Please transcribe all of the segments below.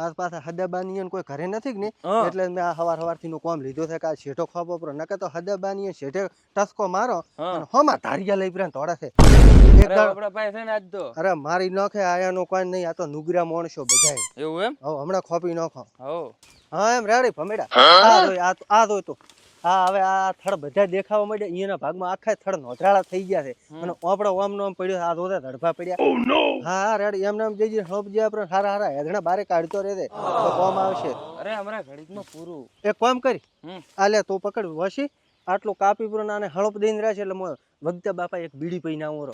આ પાછા હદાબાની કોઈ ઘરે નથી ને એટલે મેં આ હવાર હવારથી નું કોમ લીધો છે કે આ શેઠો ખાવો પડો નકે તો હદાબાની શેઠે ટસકો મારો અને હોમાં ધારિયા લઈ પ્રાણ તોડે છે. અરે દાડો- આપડા પાસે છે ને આજ તો. અરે મારી નાખે આયાનો કોઈ નહીં આ તો નુગરા માણસો બજાય એવું એમ? હમણાં ખોપી નાખો. હો હા એમ રેડી ભમેડા. આ તો- આ જોઈ તો. હા હવે આ થડ બધા દેખાવા માંડ્યા. અહીંયાના ભાગમાં આખા થડ નોંધરાળા થઈ ગયા છે. અને આપણે ઓમ નો ઓમ પડ્યો આ જોતા ધડભા પડ્યા. હા હા રેડી એમ નામ જઈ હપ જે આપણે હારા હારા હેદણા બારે કાઢતો રહે તો કોમ આવશે. અરે હમણાં ઘડીકમાં પૂરું. એક કોમ કરી. આ લે તું પકડ વસી. આટલું કાપી પૂરો અને હળપ દઈને રહેશે એટલે વગતા બાપા એક બીડી પૈના આવું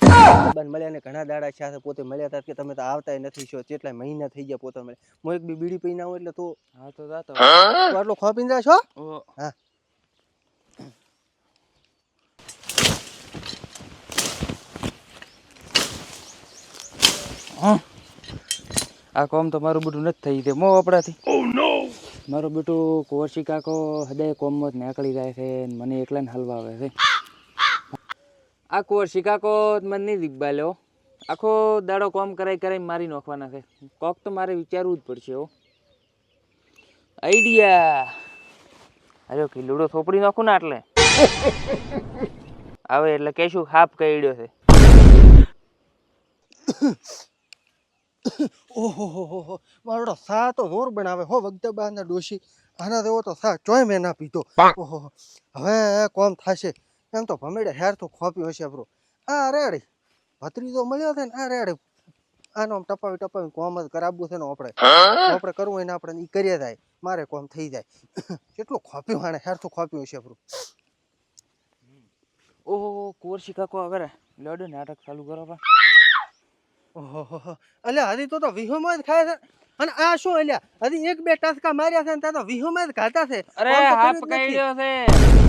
બાન મળ્યા ને ઘણા દાડા છે. પોતે મળ્યા હતા કે તમે તો આવતાય નથી છો. કેટલા મહિના થઈ ગયા પોતે મળે હું એક બી બીડી પૈના આવું એટલે તું હા તો આટલો તું આટલું ખોપીને જાય છો હા. આ કોમ તો મારું બધું નથી થઈ તે મો આપણાથી મારું બેટું કોરસી કાકો હૃદય કોમમાં જ નીકળી જાય છે મને એકલાને હલવાવે છે આ કોરસી કાકો મને નહીં દીકબાલ્યો આખો દાડો કોમ કરાઈ કરાઈ મારી નાખવાના છે કોક તો મારે વિચારવું જ પડશે હો આઈડિયા અરે લૂડો થોપડી નાખું ને આટલે આવે એટલે કહેશું હાફ કહી છે ઓહો હો હો હો મારો સા તો જોર બનાવે હો વગતા બાના ડોશી. આના દેવો તો સા ચોય મેં ના પીતો ઓહો હવે કોમ થશે. એમ તો ભમેડે હેર તો ખોપ્યો હશે બ્રો. આ રેડી ભત્રીજો મળ્યો છે ને આ રેડી આનો આમ ટપાવી ટપાવી કોમ જ કરાવવું છે ને આપણે. આપણે કરવું હોય ને આપણે ઈ કરીએ જાય. મારે કોમ થઈ જાય. કેટલું ખોપ્યું આને હેર તો ખોપ્યું હશે બ્રો. ઓહો કોરસી કાકો અગર લડો નાટક ચાલુ કરો બા. ઓહો અલ્યા હજી તો તો વિહોમાં જ ખાય છે. અને આ શું અલ્યા? હજી એક બે ટસકા માર્યા છે ને ત્યાં તો વિહોમાં જ ખાતા છે. અરે હાપ કઈડ્યો છે.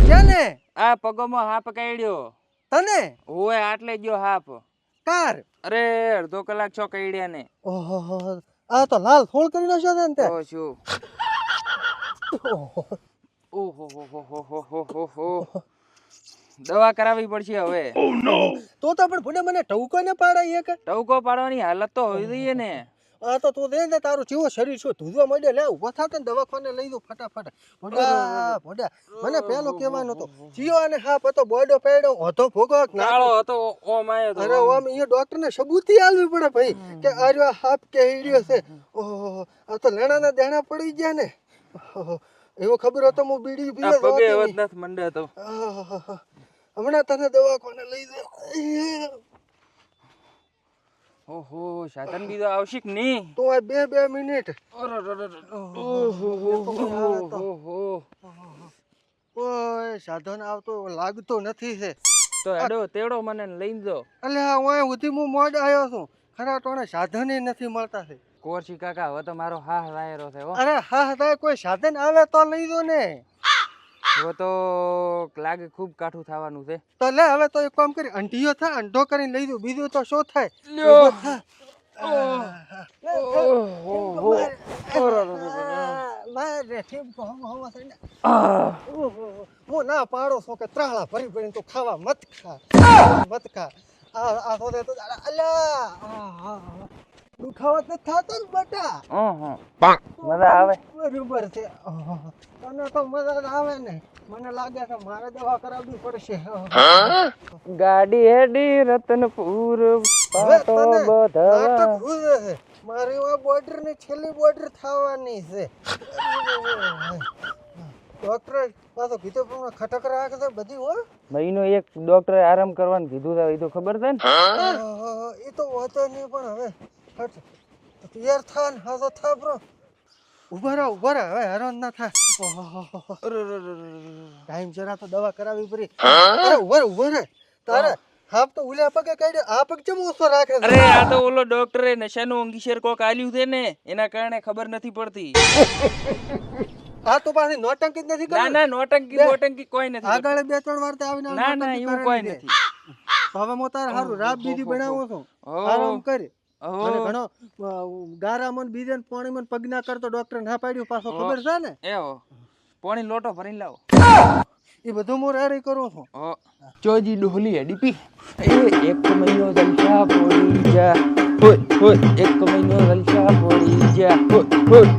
કેને આ પગોમાં હાપ કઈડ્યો. તને? ઓય આટલે ગયો હાપ. કાર અરે અડધો કલાક છો કઈડ્યા ને. ઓહો આ તો લાલ ફોલ કરી નાખ્યો છે ને તે. ઓ શું? ઓહો હો હો હો હો હો હો દવા કરાવવી પડશે હવે. તો તો પણ ભૂલે મને ટવકો ને પાડાય એક. ટવકો પાડવાની હાલત તો હોવી જોઈએ ને. આ તો તું દે ને તારું જીવો શરીર શું ધૂજવા માંડે લે ઊભા થા તને દવાખાને લઈ દઉં ફટાફટ. ભોડા ભોડા મને પેલો કહેવાનો હતો જીવો અને હા પતો બોડો પેડો હતો ભોગો કાળો હતો ઓમ આયો તો અરે ઓમ અહીંયા ડોક્ટર ને સબૂતી આલવી પડે ભાઈ કે આર્યો હાફ કે હીડ્યો છે ઓહો આ તો લેણાના દેણા પડી ગયા ને. એવો ખબર હતો હું બીડી આ પગે હોતી હવે નથી મંડે તો આહાહા. હમણાં તને દવાખાને લઈ જાય ઓહો સાધન બીજો આવશે કે નહીં? તો આ બે બે મિનિટ. ઓહો ઓય સાધન આવતો લાગતો નથી છે તો એડો તેડો મને લઈ જો. એટલે ઓય સુધી હું મોડ આવ્યો છું. ખરા ટોણે સાધન નથી મળતા છે કોરસી કાકા હવે તો મારો હા રાયરો છે અરે હા હા કોઈ સાધન આવે તો લઈ દો ને. હવે તો લાગે ખૂબ કાઠું થવાનું છે. તો લે હવે તો એક કામ કરી અંઢિયો થા અંઢો કરીને લઈ દઉં બીજું તો શું થાય? હું ના પાડો છો કે ત્રાળા ભરી ભરીને તું ખાવા મત ખા. મત ખા. આ આ તો તો અલ્યા. આ, આ, આ. દુખાવો તો થતો જ બટા. મજા આવે. બરોબર છે. તને તો મજા આવે ને. મને લાગે છે મારે દવા કરાવવી પડશે. ગાડી હેડી રતનપુર પાટો બધા મારી આ બોર્ડરની છેલ્લી બોર્ડર થવાની છે. ડોક્ટર પાછો કીધું પણ ખટક રાખે છે બધી હો. મહિનો એક ડોક્ટરે આરામ કરવાનું કીધું છે એ તો ખબર છે ને? એ તો હોતો નહીં પણ હવે હટ તૈયાર થા ને હાજો થા બ્રો ઊભા રહો ઊભા રહો હવે હેરાન ના થા ટાઈમ જરા તો દવા કરાવી પડી અરે ઊભા રહો ઊભા રહે તારે હાફ તો ઉલ્યા પગે કાઢ્યો આ પગ ચમ ઓછો રાખે છે અરે આ તો ઓલો ડોક્ટરે નશાનું અંગીશેર કોક આલ્યું છે ને એના કારણે ખબર નથી પડતી આ તો પાછી નોટંકી જ નથી ના ના નોટંકી બોટંકી કોઈ નથી આગળ બે ત્રણ વાર તો આવીને ના ના એવું કોઈ નથી. હવે હું તારે હારું રાબ બીજી બનાવો છો. આરામ કરી. અને ઘણો ગારામાં ને બીજે પાણીમાં ને કરતો ડોક્ટર ના પાડ્યું પાછો ખબર છે ને? એવો. પોણી લોટો ભરીને લાવો. એ બધું હું રેડી કરું છું. ચોજી ડોહલી એક મહિનો જલસા પોડી જા. હોય હોય એક મહિનો જલસા પોડી જા. હોય હોય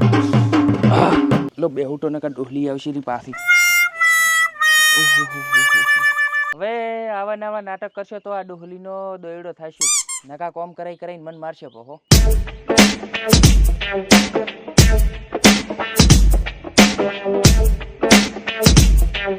આહ, લો બેહુટો નકા ડોહલી આવશે રી પાછી. હવે આવા નવા નાટક કરશો તો આ ડોહલીનો દોયડો થશે. નકા કોમ કરાઈ કરાઈને મન મારશે પહો